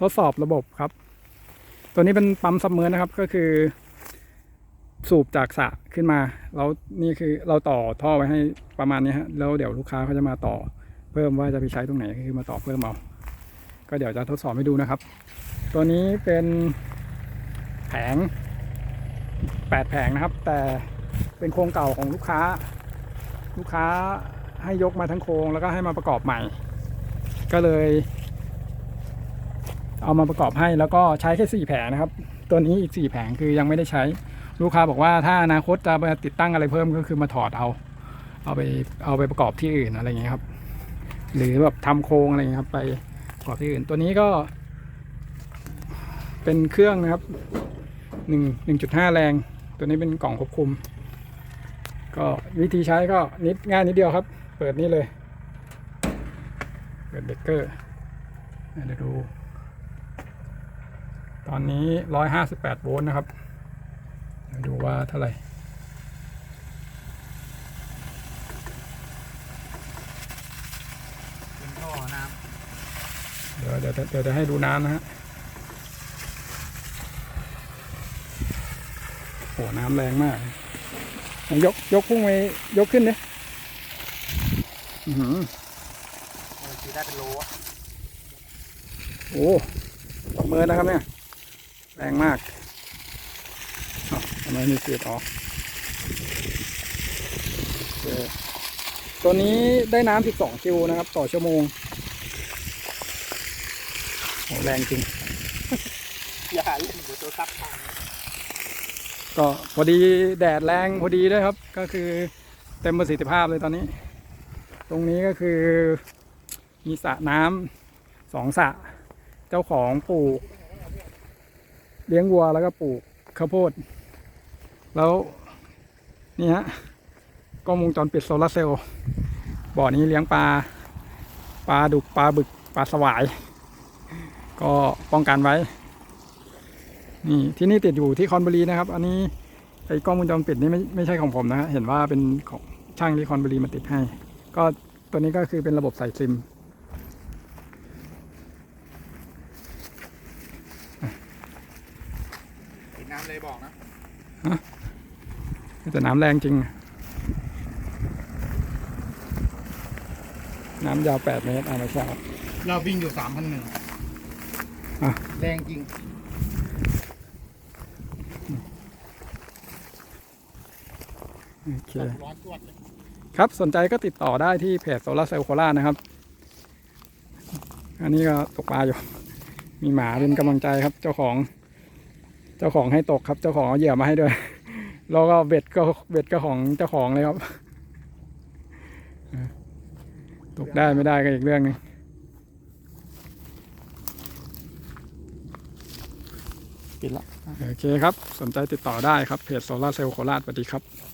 ทดสอบระบบครับ ตัวนี้เป็นปั๊มซับเมอร์นะครับก็คือสูบจากสระขึ้นมา แล้วนี่คือเราต่อท่อไว้ให้ประมาณนี้ฮะแล้วเดี๋ยวลูกค้าเขาจะมาต่อ เพิ่มว่าจะไปใช้ตรงไหนก็คือมาต่อเพิ่มเอาก็เดี๋ยวจะทดสอบให้ดูนะครับ ตัวนี้เป็นแผงแปดแผงนะครับ แต่เป็นโครงเก่าของลูกค้า ลูกค้าให้ยกมาทั้งโครงแล้วก็ให้มาประกอบใหม่ ก็เลย เอามาประกอบให้แล้วก็ใช้แค่สี่แผงนะครับ ตัวนี้อีกสี่แผงคือยังไม่ได้ใช้ ลูกค้าบอกว่าถ้าอนาคตจะมาติดตั้งอะไรเพิ่มก็คือมาถอดเอา เอาไปเอาไปประกอบที่อื่นอะไรเงี้ยครับ หรือแบบทำโครงอะไรเงี้ยครับ ไปประกอบที่อื่น ตัวนี้ก็ เป็นเครื่องนะครับหนึ่งหนึ่งจุดห้าแรง ตัวนี้เป็นกล่องควบคุม ก็วิธีใช้ก็นิดง่ายนิดเดียวครับ เปิดนี่เลย เปิดเบรกเกอร์เดี๋ยวดู ตอนนี้ร้อยห้าสิบแปดโวลต์นะครับเดี๋ยวดูว่าเท่าไหร่เป็นท่อน้เดี๋ยวเดี๋ยวเดี๋ยวจะให้ดูน้ำนะฮะโอ้น้ำแรงมาก ยก ยกพุ่งไปยกขึ้นเนี่ยอื้อหือำมันคือได้เป็นโลอะโอ้ตบมือนะครับเนี่ย แรงมากอ้าวทำไมมีเศษออกโอเคตัวนี้ได้น้ำ12คิวนะครับ ต่อชั่วโมงโอ้แรงจริง อย่าเล่นเดี๋ยวตัวซับทางก็พอดีแดดแรงพอดีด้วยครับ ก็คือเต็มประสิทธิภาพเลยตอนนี้ ตรงนี้ก็คือมีสระน้ำสองสระเจ้าของปลูก เลี้ยงวัวแล้วก็ปลูกข้าวโพด แล้วนี่ฮะกล้องวงจรปิดโซลาร์เซลล์บ่อนี้เลี้ยงปลาปลาดุกปลาบึกปลาสวาย ก็ป้องกันไว้ นี่ที่นี่ติดอยู่ที่คอนบุรีนะครับ อันนี้ไอ้กล้องวงจรปิดนี่ไม่ไม่ใช่ของผมนะฮะเห็นว่าเป็นของช่างที่คอนบุรีมาติดให้ ก็ตัวนี้ก็คือเป็นระบบใส่ซิม เห็ นน้ำเลยบอกนะแต่น้ำแรงจริง น้ำยาว8เมตรอ่าไม่ใช่ครับเราวิ่งอยู่สามพันหนึ่งอะแรงจริงโอเคร้อนตรวจเลยครับสนใจก็ติดต่อได้ที่เพจโซลาเซลล์โคราชนะครับ อันนี้ก็ตกปลาอยู่ มีหมาเป็นกำลังใจครับเจ้าของเจ้าของให้ตกครับ เจ้าของเอาเหยื่อมาให้ด้วย แล้วก็เบ็ดก็เบ็ดก็ของเจ้าของเลยครับ ตกได้ไม่ได้ก็อีกเรื่องหนึงปิดละ โอเคครับ สนใจติดต่อได้ครับ เพจโซลาเซลล์โคราชสวัสดีครับ